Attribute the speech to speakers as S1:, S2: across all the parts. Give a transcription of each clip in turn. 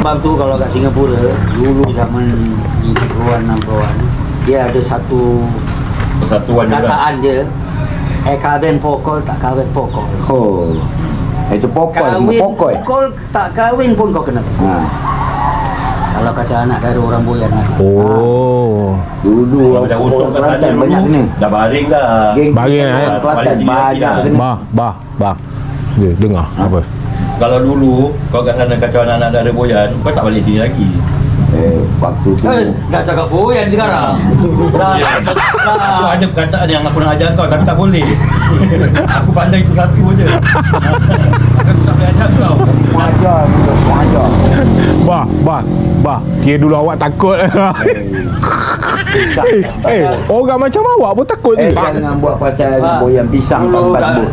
S1: Sebab tu kalau kat Singapura dulu zaman 50-an 60-an dia ada satu
S2: Persatuan
S1: kataan dia eh kahwin pokol tak kahwin pokol.
S3: Oh. Itu pokok,
S1: Kahwin
S3: pokok.
S1: pokol tak kahwin pun kau kena.
S3: Ha.
S1: Kalau kacau anak dari orang boyan lah.
S4: Oh.
S3: Dulu
S2: macam usuk
S3: orang Kelantan
S2: dulu,
S3: banyak sini.
S2: Dah baring dah.
S3: Geng
S4: Baring, eh?
S3: Kelantan banyak
S2: sini.
S4: Bah, bah, bah. Dia dengar apa?
S2: Kalau dulu kau kat sana kacau anak-anak dari boyan, kau tak balik sini lagi.
S3: Eh, waktu tu.
S1: Eh, dah cakap boyan sekarang. dah,
S2: Ya. Itu
S1: dah.
S2: ada perkataan yang aku nak ajar kau tapi tak boleh. aku pandai itu satu je. aku tak boleh ajar kau.
S4: Bah, bah, bah. Kira dulu awak takut. eh, eh, orang macam awak pun takut
S3: Eh,
S4: ni.
S3: jangan buat pasal boyan pisang
S1: dulu
S3: tempat
S1: tak-
S3: sebut.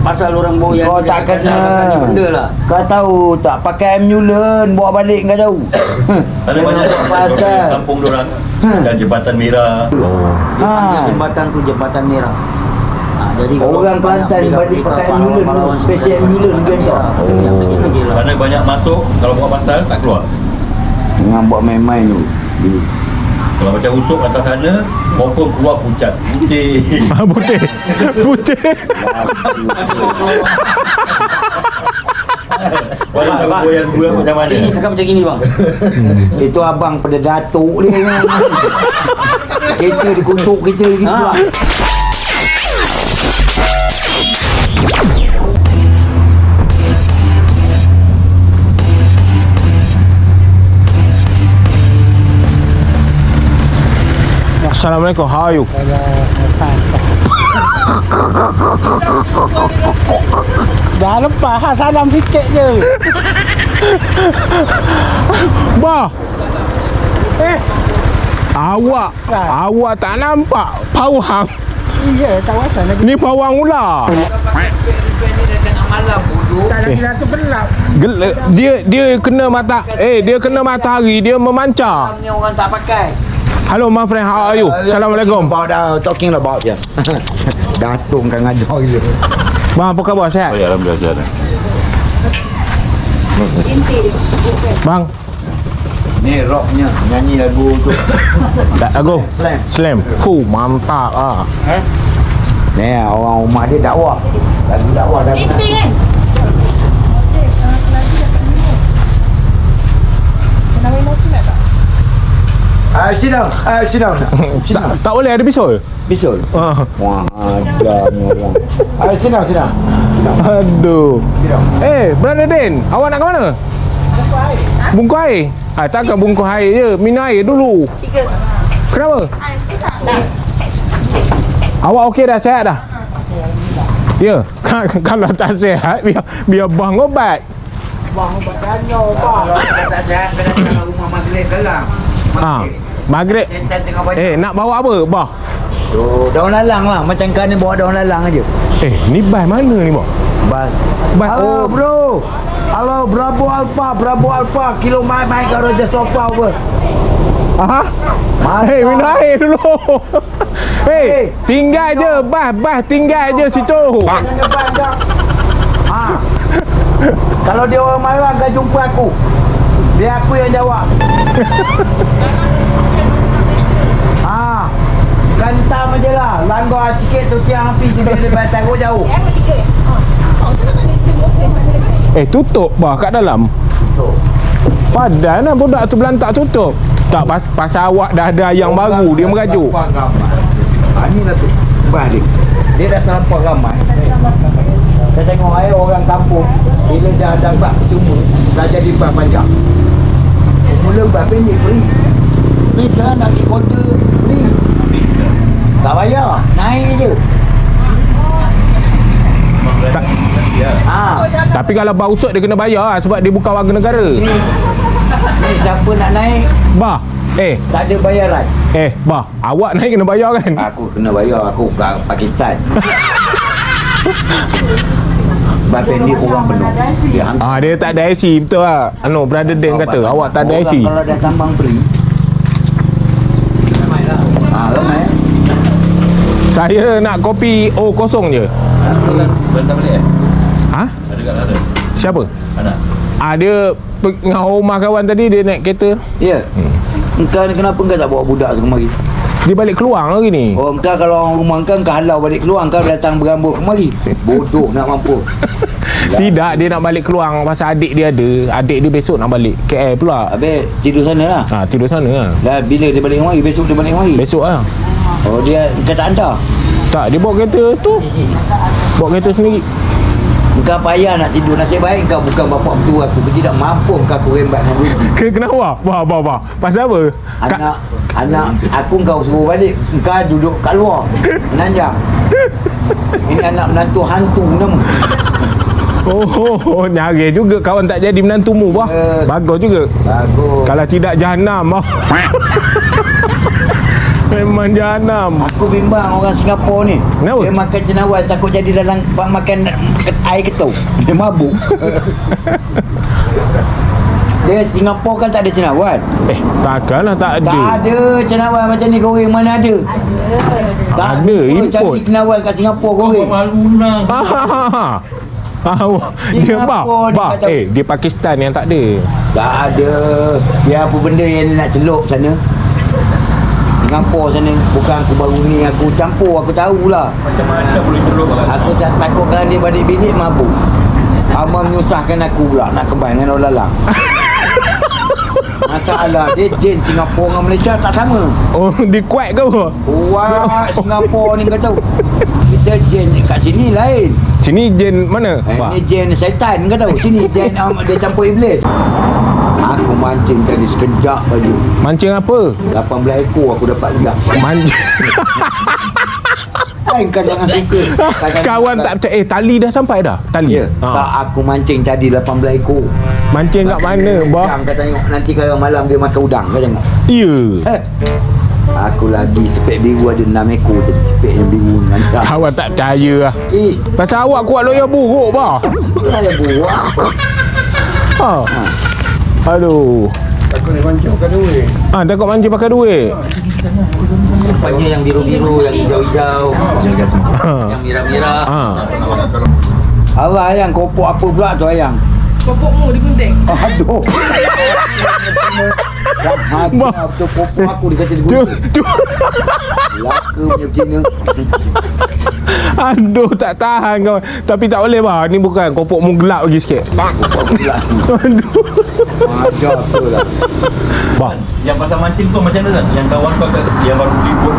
S1: Pasal orang boyan
S3: Kau
S1: dia
S3: tak kena.
S1: alasannya benda lah.
S3: Kau tahu tak pakai ambulans bawa balik kau tahu.
S2: Ada banyak
S3: pasal.
S2: kampung diorang
S3: Hmm.
S2: dan jembatan merah.
S4: Oh.
S3: Ha.
S1: jembatan tu jembatan merah. Ha, jadi kalau
S3: Orang
S1: banyak
S3: Kelantan balik pakai
S1: pahlawan
S3: special tak.
S1: Yang pergi-pergi lah.
S2: Kerana banyak masuk, kalau buat pasal tak keluar.
S3: Jangan buat main-main tu.
S2: Kalau macam usuk atas sana, confirm keluar pucat. Putih.
S4: Ah, putih. Putih.
S2: Walau tak
S1: Bang.
S2: boyan dua macam mana.
S1: Ini cakap macam gini bang.
S3: Itu abang pada datuk dia. kita dikutuk kita gitu
S1: Ha.
S4: Assalamualaikum. How are you?
S5: Dah lepas ha, salam sikit je.
S4: Bah,
S5: Eh,
S4: awak
S5: Kan?
S4: awak tak nampak pawang.
S5: iya kawasan lagi.
S4: Ni pawang ular.
S5: Tak lagi rasa gelap.
S4: Gel dia dia kena mata eh dia kena matahari dia memancar.
S3: Ni orang tak pakai.
S4: Hello my friend, how are you? Assalamualaikum.
S3: About uh, talking about je. Datuk kan ngajar gila.
S4: Bang, apa khabar? Sihat?
S2: Oh, ya, Alhamdulillah sihat.
S4: Bang,
S3: Ni rocknya nyanyi lagu tu.
S4: dak aku.
S3: Slam.
S4: Slam. Fu, mantap ah.
S3: Ni orang rumah dia dakwah. Lagu dakwah dah.
S6: kan?
S3: Ah, sit down. Ah, sit down. Sit
S4: Tak,
S3: down.
S4: tak boleh ada pisau.
S3: Bisul.
S4: Ah.
S3: Wah, ada ni orang. Ah, sit down, sit down.
S4: Aduh. Eh, Brother Den, awak nak ke mana? Bungkus air. Ah, takkan bungkus air je. Minum air dulu.
S6: Tiga.
S4: Kenapa?
S6: Dah.
S4: Awak okey dah, sihat dah? Ya, kalau tak sihat, biar biar bang obat.
S5: Bang, bertanya bang.
S3: Kalau tak sihat, kena rumah maghrib sekarang.
S4: Ha, maghrib. Eh, nak bawa apa? Bah.
S3: Oh, daun lalang lah. Macam kan ni bawa daun lalang aja.
S4: Eh, ni bas mana ni, bang?
S3: Bas.
S4: Bas.
S3: Halo, bro. Halo, Bravo Alpha, Bravo Alpha. Kilo mai mai kat Roger Sofa apa?
S4: Aha.
S3: Mantap.
S4: Hei, minum air dulu. Hei,
S3: Hey.
S4: tinggal je. Bas, bas, tinggal je situ.
S3: Ha. Kalau dia orang marah, kau jumpa aku. Biar aku yang jawab. ha. Gantam aje lah. Langgar sikit tu tiang api tu dia lepas taruh jauh.
S6: Eh, mana depan.
S4: Eh, tutup bah kat dalam. Padan lah budak tu belantak tutup. Tak pas, pasal awak dah ada yang baru dia merajuk.
S3: Ha, ni lah tu. Bah dia. Dia dah terlampau ramai. Saya tengok air orang kampung. Bila dah ada bak cuma, dah jadi bak panjang. Mula bak pendek free. Ni sekarang nak pergi kota free. Tak bayar. Naik je. Ha.
S4: tapi kalau bau usut dia kena bayar lah sebab dia bukan warga negara.
S3: Ni, ni siapa nak naik,
S4: Bah, eh,
S3: tak ada bayaran.
S4: eh, bah, awak naik kena bayar kan?
S3: Aku kena bayar, aku kat Pakistan. Bak pendek orang penuh. Dia hantar.
S4: Ah, dia tak ada IC, betul lah. Anu, brother Dan kata, awak tak ada IC.
S3: Kalau dah sambang free.
S1: Ramai lah.
S3: Ha, ramai.
S4: Saya nak kopi O kosong je.
S2: Betul balik eh?
S4: Ha?
S2: Ada kat sana.
S4: Siapa?
S2: Anak.
S4: Ah dia dengan rumah kawan tadi dia naik kereta.
S3: Ya. Engkau ni kenapa engkau tak bawa budak tu kemari?
S4: Dia balik keluar hari ni.
S3: Oh, engkau kalau orang rumah engkau, engkau halau balik keluar, engkau datang berambut kemari. Bodoh nak mampu.
S4: Tidak, dia nak balik keluar pasal adik dia ada. Adik dia besok nak balik KL pula.
S3: Habis tidur sana lah.
S4: Ha, tidur sana lah.
S3: Dah bila dia balik kemari? Besok dia balik kemari?
S4: Besok lah.
S3: Oh, dia engkau tak hantar?
S4: Tak, dia bawa kereta tu. Bawa kereta sendiri.
S3: Engkau payah nak tidur nasib baik engkau bukan bapak mertua aku. Kau tidak mampu engkau aku rembat dengan duit.
S4: Ke kenapa? Wah, wah, wah. Pasal apa? Ka-
S3: Anak anak aku kau suruh balik Engkau duduk kat luar Menanjang Ini anak menantu hantu nama
S4: Oh, oh, oh, nyari juga kawan tak jadi menantumu. Wah,
S3: Eh.
S4: bagus juga.
S3: Bagus
S4: Kalau tidak jahanam. Memang jahanam.
S3: Aku bimbang orang Singapura ni
S4: Kenapa?
S3: Dia makan cenawal takut jadi dalam makan air ketuk Dia mabuk Dia Singapura kan tak ada cenawal
S4: Eh, takkanlah tak ada.
S3: Tak ada cenawal macam ni goreng mana ada Tak
S4: Ada,
S3: apa
S4: import.
S3: Cari cenawal kat Singapura
S2: Kau
S3: goreng
S2: malu lah.
S4: Ah, ha, ha, ha. Ah, wah. dia bah,
S3: ni
S4: bah. Eh, dia Pakistan yang tak ada.
S3: Tak ada Dia apa benda yang nak celup sana Singapura sana Bukan aku baru ni Aku campur Aku tahulah.
S2: Macam mana boleh?
S3: Aku tak takut kalau dia balik bilik mabuk. Abang menyusahkan aku pula Nak kembali dengan orang lalang Masalah dia jen Singapura dengan Malaysia tak sama.
S4: Oh, dia kuat ke apa?
S3: Kuat Singapura ni kau tahu. Kita jen kat sini lain.
S4: Sini jen mana?
S3: Eh,
S4: Bah.
S3: ni jen syaitan kau tahu. Sini jen um, dia campur iblis Aku mancing tadi sekejap baju
S4: Mancing apa?
S3: 18 ekor aku dapat gedak
S4: Mancing.
S3: Kau jangan suka Kau-
S4: Kawan tak percaya. Eh, tali dah sampai dah? Tali?
S3: Ya Tak aku mancing tadi 18 ekor
S4: Mancing kat mana, bah?
S3: Udang kau tengok Nanti kalau malam dia makan udang Kau tengok
S4: Ya.
S3: Eh Aku lagi sepek biru ada 6 ekor tadi Sepek yang biru udang
S4: Kawan tak percaya lah.
S3: Eh
S4: Pasal awak kuat loya buruk, bah.
S3: Ada buah
S4: Ha. Aduh.
S3: Aku ni mancing kau duit
S4: Ah, takut mancing pakai duit.
S1: Rupanya yang biru-biru, yang hijau-hijau,
S4: Ha.
S1: yang merah-merah.
S4: Ha.
S3: Allah ayang kopok apa pula tu ayang
S6: Popokmu digunting.
S3: Aduh Dah hati
S4: Bah.
S3: lah betul kopok aku dia kata dia guna. Laka punya betina
S4: Aduh, tak tahan kawan. Tapi tak boleh, bah. Ni bukan kopok mu gelap lagi sikit.
S3: Kopok aku pula
S4: Aduh.
S3: Ajar tu lah
S4: Bah.
S2: Yang pasal mancing tu macam mana kan? Yang kawan kau kat- yang baru beli pun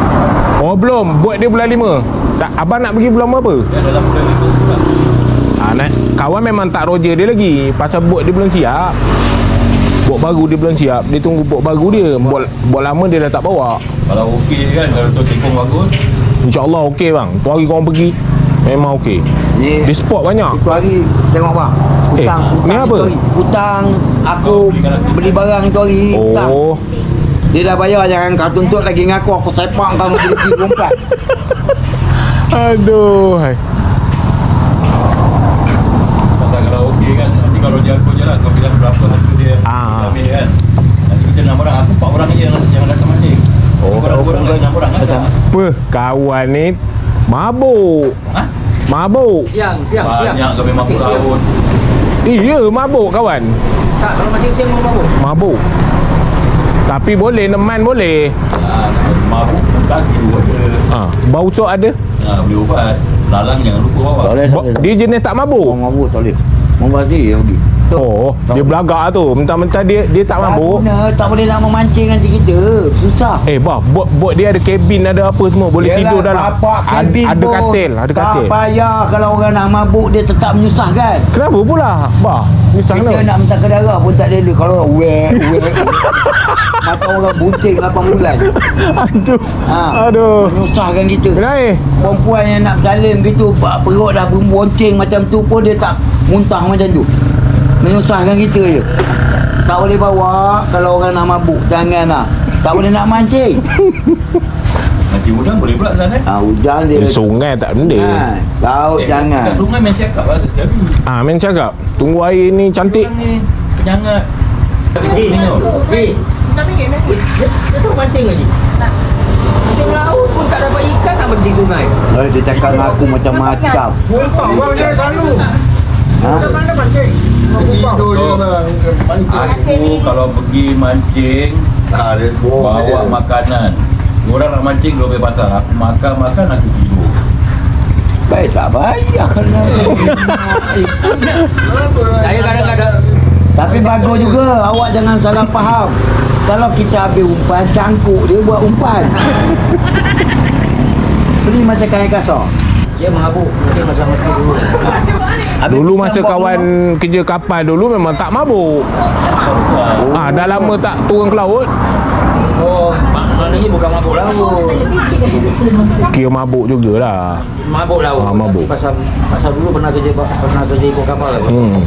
S4: Oh, belum. Buat dia bulan 5. Tak, abang nak pergi bulan berapa?
S2: dia dalam bulan juga.
S4: Ah, nak, kawan memang tak roger dia lagi. Pasal buat dia belum siap. Buat baru dia belum siap. Dia tunggu buat baru dia. Buat, buat lama dia dah tak bawa.
S2: Kalau okey kan, kalau tu tekong bagus,
S4: InsyaAllah okey bang. Tu hari korang pergi. Memang okey.
S3: Ni
S4: Di spot banyak.
S3: Itu hari Tengok bang Hutang
S4: Eh,
S3: hutang
S4: ni apa?
S3: hari. Hutang Aku
S2: aku.
S3: beli barang itu hari Hutang
S4: Oh.
S3: Dia dah bayar Jangan kau tuntut lagi ngaku Aku sepak kau beli empat
S4: Aduh. hai.
S2: pasal kalau okey kan, nanti kalau dia aku je lah, kau bilang berapa harga dia,
S4: Ah.
S2: kita ambil kan. Nanti kita enam orang, aku empat orang je yang, yang datang mancing.
S4: Oh.
S2: Orang-orang lagi enam orang ada.
S4: Apa? Kawan ni mabuk.
S2: Ha?
S4: Mabuk.
S1: Siang, siang, siang.
S2: Banyak kau memang
S1: Mancing siang.
S2: pun.
S4: Iya, mabuk kawan.
S1: Tak, kalau macam siang mabuk.
S4: Mabuk. Tapi boleh neman boleh.
S2: Ah, mabuk kaki dua je.
S4: Ha, bau cok ada.
S2: Ah, beli ubat. Lalang jangan lupa bawa.
S3: boleh
S4: Ba- dia jenis tak mabuk.
S3: Orang mabuk tak boleh Membazir dia pergi
S4: Oh, dia belagak tu. Mentah-mentah dia dia tak mabuk.
S3: guna, Tak boleh nak memancing nanti kita Susah
S4: Eh, bah, buat buat dia ada kabin ada apa semua, boleh
S3: Yelah,
S4: tidur dalam.
S3: bapak
S4: Ad,
S3: kabin
S4: ada
S3: pun
S4: katil, ada katil.
S3: Tak payah Kalau orang nak mabuk Dia tetap menyusahkan
S4: Kenapa pula? Bah, nyusah
S3: Kita
S4: kenapa?
S3: nak minta ke darah pun tak rela Kalau wek wek Mata orang buncing 8 bulan
S4: Aduh.
S3: ha,
S4: Aduh.
S3: Menyusahkan kita
S4: Kenapa? eh?
S3: Perempuan yang nak bersalin gitu Perut dah berbonceng macam tu pun Dia tak muntah macam tu Menyusahkan kita je Tak boleh bawa Kalau orang nak mabuk Jangan lah Tak boleh nak mancing
S2: Mancing udang boleh pula sana.
S3: ha, Hujan dia
S4: Di sungai tak benda.
S3: ha, Laut jangan
S2: Kat sungai main cakap lah Tapi
S4: Ah, main cakap. Tunggu air ni cantik.
S2: Udang ni penyangat.
S1: Eh, eh,
S6: Tak fikir nak.
S1: dia, dia tahu mancing lagi. Mancing laut pun tak dapat ikan nak mancing sungai.
S3: Lalu dia cakap dengan aku macam-macam Je bang.
S2: Aku kalau pergi mancing
S3: Ah, dia
S2: bawa
S3: dia.
S2: makanan. Orang nak mancing dua belas pasar. Aku makan makan aku tidur.
S1: Baik tak payah kena. Saya kadang-kadang
S3: Tapi bagus juga awak jangan salah faham. Kalau kita ambil umpan cangkuk dia buat umpan. Beli macam kain kasar.
S1: dia mabuk, dia macam mati dulu.
S3: Habis
S4: Dulu masa kawan kerja kapal dulu memang tak mabuk.
S2: Oh,
S4: Ah, dah lama tak turun ke laut,
S1: Oh, maknanya bukan mabuk laut.
S4: kira mabuk jugalah.
S1: Mabuk laut.
S4: Ah, mabuk.
S1: Tapi pasal pasal dulu pernah kerja pernah kerja ikut kapal.
S4: Hmm.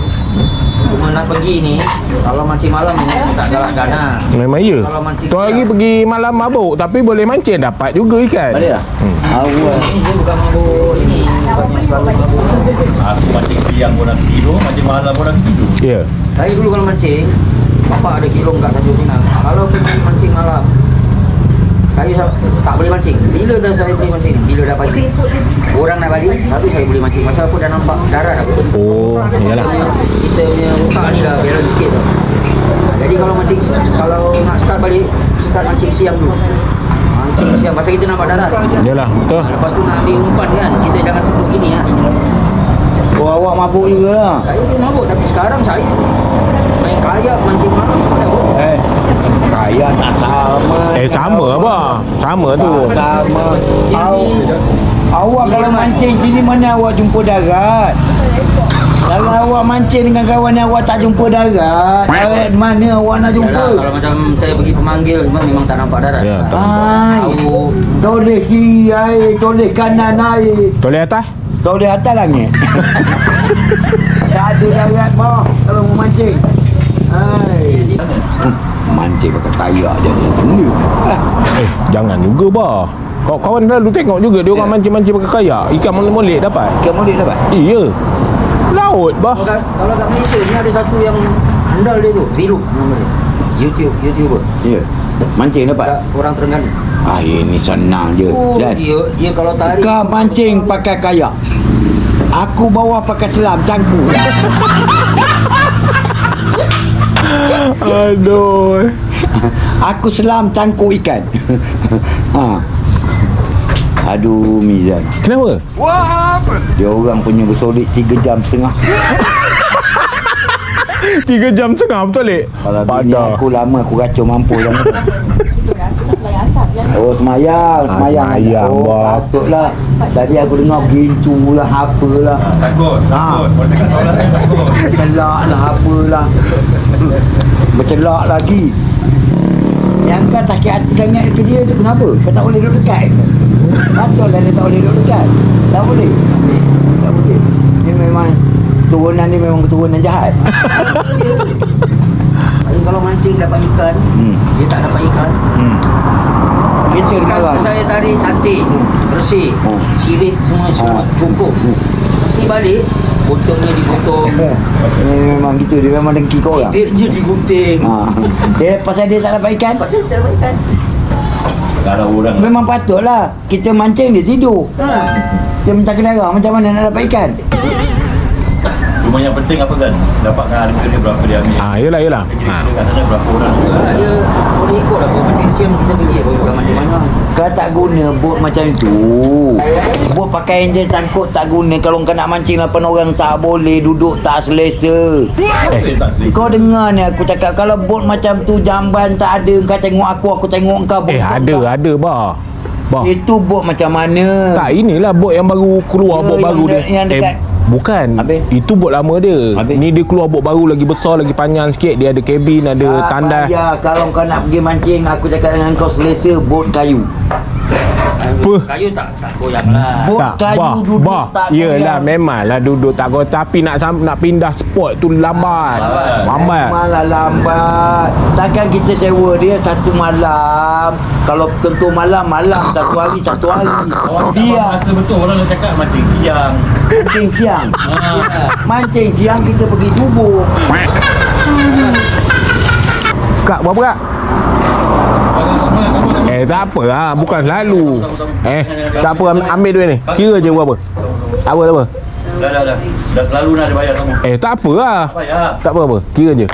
S1: Cuma nak pergi ni, kalau mancing malam ni tak galak gana.
S4: Memang ya.
S1: Kalau mancing
S4: Tu hari pergi malam mabuk tapi boleh mancing dapat juga ikan.
S3: Boleh tak?
S4: Hmm.
S3: Awak.
S1: Ini dia bukan mabuk ini, bukan yang selalu mabuk.
S2: Aku mancing siang pun nak tidur, mancing malam pun nak tidur.
S4: Ya.
S1: Saya dulu kalau mancing, bapak ada kilong kat Tanjung Pinang. Kalau pergi mancing malam, saya sa- tak boleh mancing. Bila dah saya boleh mancing? Bila dah pagi. Orang nak balik, tapi saya boleh mancing. Masa aku dah nampak darat aku.
S4: Oh, iyalah.
S1: punya, kita punya otak ni dah balance sikit tau. Jadi kalau mancing, kalau nak start balik, start mancing siang dulu. Mancing siang, pasal kita nampak darat.
S4: Iyalah, betul.
S1: Lepas tu nak ambil umpan kan, kita jangan tunduk gini kan.
S3: Oh, awak mabuk juga lah.
S1: Saya pun mabuk, tapi sekarang saya main kayak, mancing malam, semua dah boleh.
S3: Eh, kaya tak sama.
S4: Eh sama apa? Sama tu.
S3: Sama. Awak kalau mancing sini mana awak jumpa darat? Kalau awak mancing dengan kawan awak tak jumpa darat, darat mana awak nak jumpa?
S1: Yalah, kalau macam saya pergi pemanggil semua memang tak nampak darat.
S4: Ya, tak
S3: Ai,
S1: Tahu
S3: toleh kiri air, toleh kanan air,
S4: Toleh atas?
S3: toleh atas langit. tak ada darat mah kalau mau mancing. Hai. Mancing pakai kayak je
S4: Eh, jangan juga bah. Kau kawan lalu tengok juga dia orang mancing-mancing pakai kayak, ikan molek-molek dapat.
S3: Ikan molek dapat?
S4: Iya. Laut bah.
S1: kalau kalau kat Malaysia ni ada satu yang andal dia tu, Ziluk nama dia. YouTube, YouTuber.
S3: Ya. Mancing dapat?
S1: Ada orang Terengganu.
S3: Ah, ini senang je.
S1: Oh,
S3: Dan
S1: dia dia kalau tarik
S3: kau mancing pakai kayak. Aku bawa pakai selam cangkul.
S4: Aduh.
S3: Aku selam cangkuk ikan. ha. Aduh Mizan.
S4: Kenapa?
S3: Dia orang punya bersolek 3 jam setengah.
S4: Tiga jam setengah betul lek?
S3: Kalau bini aku lama aku racun mampu tu. Oh semayang,
S4: Ah,
S3: semayang.
S4: semayang,
S3: oh,
S4: bang.
S3: patutlah. Tadi aku dengar gincu lah, apalah.
S2: Ah, takut, saya takut.
S3: Bercelak lah, apalah. Bercelak lagi. Kau sakit hati sangat ke dia tu kenapa? Kau tak boleh duduk dekat. Betul lah dia tak boleh duduk dekat. Tak boleh. Tak boleh. Dia memang turunan ni memang keturunan jahat.
S1: Jadi kalau mancing dapat ikan,
S3: Hmm.
S1: dia tak dapat ikan.
S3: Hmm. Kita
S1: Ikan saya tarik cantik, bersih,
S3: Hmm.
S1: sirit semua semua
S3: Ah.
S1: cukup. Nanti balik, potongnya dipotong,
S3: Dia memang gitu, dia memang dengki kau orang.
S1: bibirnya digunting.
S3: Ha. Dia pasal dia tak dapat ikan.
S1: Pasal tak dapat ikan.
S2: Kalau orang
S3: Memang patutlah kita mancing dia tidur.
S1: Ha.
S3: Dia minta kedara macam mana nak dapat ikan?
S2: Cuma yang penting apa kan? Dapatkan harga dia berapa dia ambil.
S4: Ah, yelah yelah.
S2: Jadi
S4: Ha.
S2: dia kat sana berapa orang.
S1: Dia boleh ikut lah. Kalau mancing siang kita pergi, bukan mancing mana.
S3: Kau tak guna bot macam tu. Bot pakai enjin tangkut tak guna. Kalau kau nak mancing 8 orang tak boleh duduk tak selesa.
S2: Eh, tak selesa.
S3: Kau dengar ni aku cakap kalau bot macam tu jamban tak ada kau tengok aku aku tengok kau bot
S4: Eh,
S3: kau
S4: ada
S3: tak.
S4: ada bah. Bah.
S3: Itu bot macam mana?
S4: Tak, inilah bot yang baru keluar,
S3: Ya,
S4: bot
S3: yang
S4: baru
S3: de-
S4: dia.
S3: yang dekat-
S4: Eh, bukan.
S3: Habis?
S4: Itu bot lama dia.
S3: Habis?
S4: Ni dia keluar bot baru lagi besar, lagi panjang sikit. Dia ada kabin, ada
S3: Tak
S4: tandas.
S3: payah kalau kau nak pergi mancing aku cakap dengan kau selesa bot kayu.
S4: Apa?
S1: Kayu tak tak goyang lah.
S4: Tak,
S3: kayu
S4: bah,
S3: duduk
S4: bah.
S3: tak
S4: Yelah,
S3: goyang.
S4: memanglah duduk tak kau Tapi nak sam- nak pindah spot tu lambat.
S2: Lambat.
S4: Lambat.
S3: Malah lambat. Takkan kita sewa dia satu malam. Kalau tentu malam, malam. Satu hari, satu hari.
S2: Orang
S3: Dia
S2: rasa betul orang dah cakap mancing siang.
S3: mancing siang.
S2: Ha.
S3: Mancing siang kita pergi subuh.
S4: Kak, berapa kak? Eh, tak apa lah. Bukan selalu. Eh, tak apa. am- Ambil duit ni. Kira je berapa. Tak apa, tak apa.
S2: Dah dah dah. Dah selalu nak dia bayar kamu.
S4: Eh tak apa lah. Tak apa-apa Kira je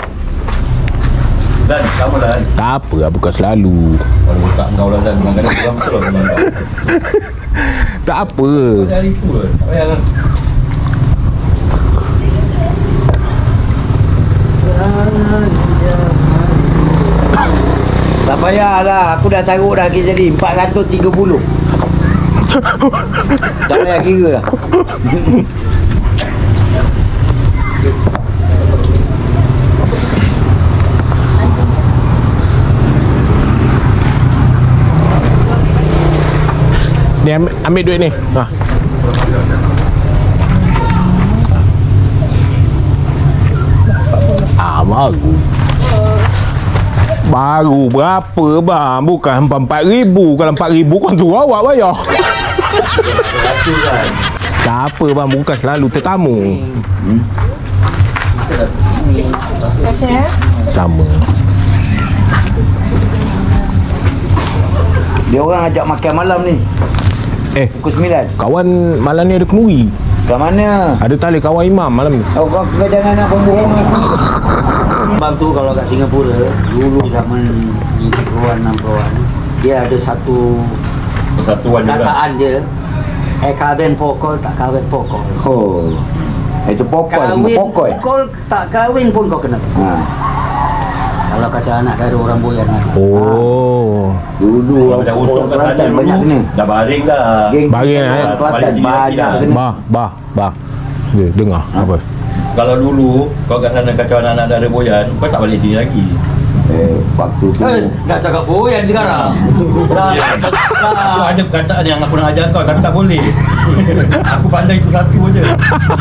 S2: Dan kamu lah. Dan.
S4: Tak apa lah Bukan selalu
S2: Kalau tak kau lah Dan. Kadang-kadang lah.
S4: Tak apa
S2: lah. Tak payah
S3: payahlah, aku dah taruh dah kita jadi 430. tak payah kira lah.
S4: Ni ambil, ambil duit ni ha. Ah baru Baru berapa bang Bukan empat ribu Kalau empat ribu kan tu awak bayar. Tak apa bang Bukan selalu tetamu
S6: ya.
S4: Sama
S3: Dia orang ajak makan malam ni.
S4: Eh
S3: Pukul 9.
S4: Kawan malam ni ada kenuri
S3: Kat mana?
S4: Ada tali kawan imam malam ni
S3: Kau kau jangan nak pembohong.
S1: Sebab tu kalau kat Singapura dulu zaman ni keluar 60-an dia ada satu
S2: Persatuan dia
S1: kataan dia eh kahwin pokok tak kahwin pokok.
S3: Oh. Itu pokok,
S1: Kahwin
S3: pokok.
S1: pokok tak kahwin pun kau kena.
S3: Ha.
S1: Kalau kacau anak dari orang boyan lah.
S4: Oh
S3: Dulu
S2: macam usuk
S3: orang Kelantan
S2: dulu,
S3: banyak kena.
S2: Dah baring dah.
S3: Geng
S4: Baring, eh?
S3: orang Kelantan banyak kena.
S4: Bah Bah Bah Dia dengar Apa
S2: Kalau dulu kau kat sana kacau anak-anak dari boyan, kau tak balik sini lagi.
S3: Eh, waktu tu.
S1: Eh, dah cakap boyan sekarang. dah,
S2: Itu
S1: dah.
S2: ada perkataan yang aku nak ajar kau tapi tak boleh. aku pandai itu satu je.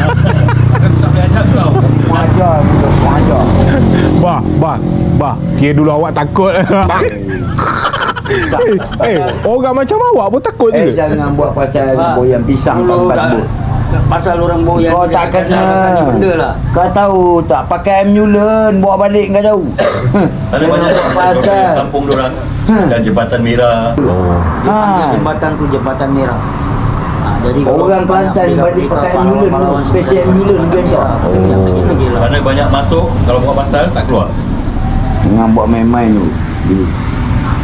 S2: aku tak boleh ajar kau.
S3: Mengajar, mengajar.
S4: Bah Bah Bah Kira dulu awak takut eh, eh Orang macam awak pun takut
S3: Eh,
S4: je
S3: jangan buat pasal boyan pisang
S1: tak-
S3: sebut.
S1: Pasal orang boyan
S3: Kau
S1: ni,
S3: tak kena.
S1: benda lah.
S3: Kau tahu tak pakai ambulans bawa balik kau jauh.
S2: Ada banyak pasal. kampung dorang
S3: Hmm.
S2: dan jembatan merah.
S4: Oh
S3: Ha.
S1: jembatan tu jembatan merah. Ha, jadi kalau
S3: Orang
S1: mereka-
S3: balik pakai
S1: pahlawan
S3: special ambulans
S1: Ha,
S3: dia tak.
S1: yang.
S2: Kerana banyak masuk, kalau buat pasal tak keluar.
S3: Jangan buat main-main tu. Dulu.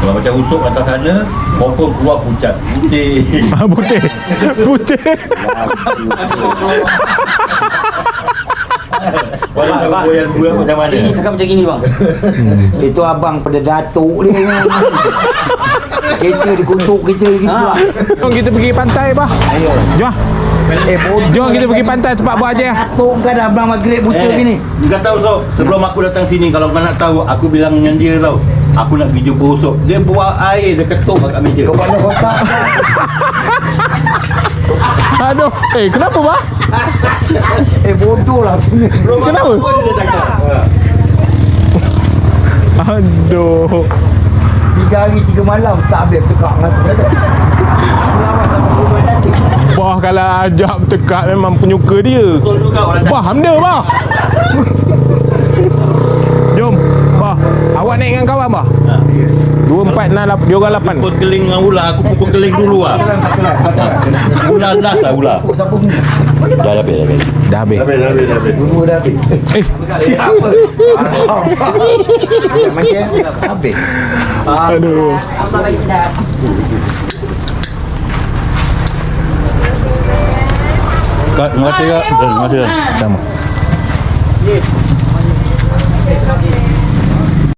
S2: Kalau macam usuk atas sana, confirm keluar pucat. Putih.
S4: Ah, Putih Putih
S2: Walau tak boyan dua macam mana.
S1: Ini cakap macam gini bang.
S3: Itu abang pada datuk dia ni. Kereta dikutuk kita gitu.
S1: Ha.
S4: Jom kita pergi pantai bah
S3: Ayo.
S4: Jom
S3: Eh bodoh.
S4: Jom kita pergi pantai tempat buat aja
S3: Datuk kan dah abang maghrib buta
S2: Eh,
S3: gini.
S2: Kau tahu Sob, sebelum aku datang sini kalau kau nak tahu, aku bilang dengan dia tau. Aku nak pergi jumpa Usop. Dia buat air, dia ketuk kat meja.
S3: Kau pandai kotak.
S4: Aduh Eh kenapa bah
S3: Eh bodoh lah.
S4: Kenapa
S2: Apa dia cakap?
S4: Aduh
S3: Tiga hari tiga malam tak habis tekak dengan.
S4: Bah kalau ajak bertekak memang penyuka dia
S2: Betul juga orang cakap.
S4: Bah hamda bah Jom Awak naik dengan kawan bah
S2: Ha.
S4: Dua empat enam lapan Dia orang lapan
S2: Pukul keling dengan ular, aku pukul keling dulu lah. Ular last lah ular.
S3: Siapa ni?
S2: Dah dah habis, dah habis.
S4: Dah habis
S3: Dua dah habis.
S4: Eh
S3: Macam habis.
S4: Aduh
S6: Abang bagi sedap.
S2: Kak, terima kasih kak. Terima kasih.
S4: Sama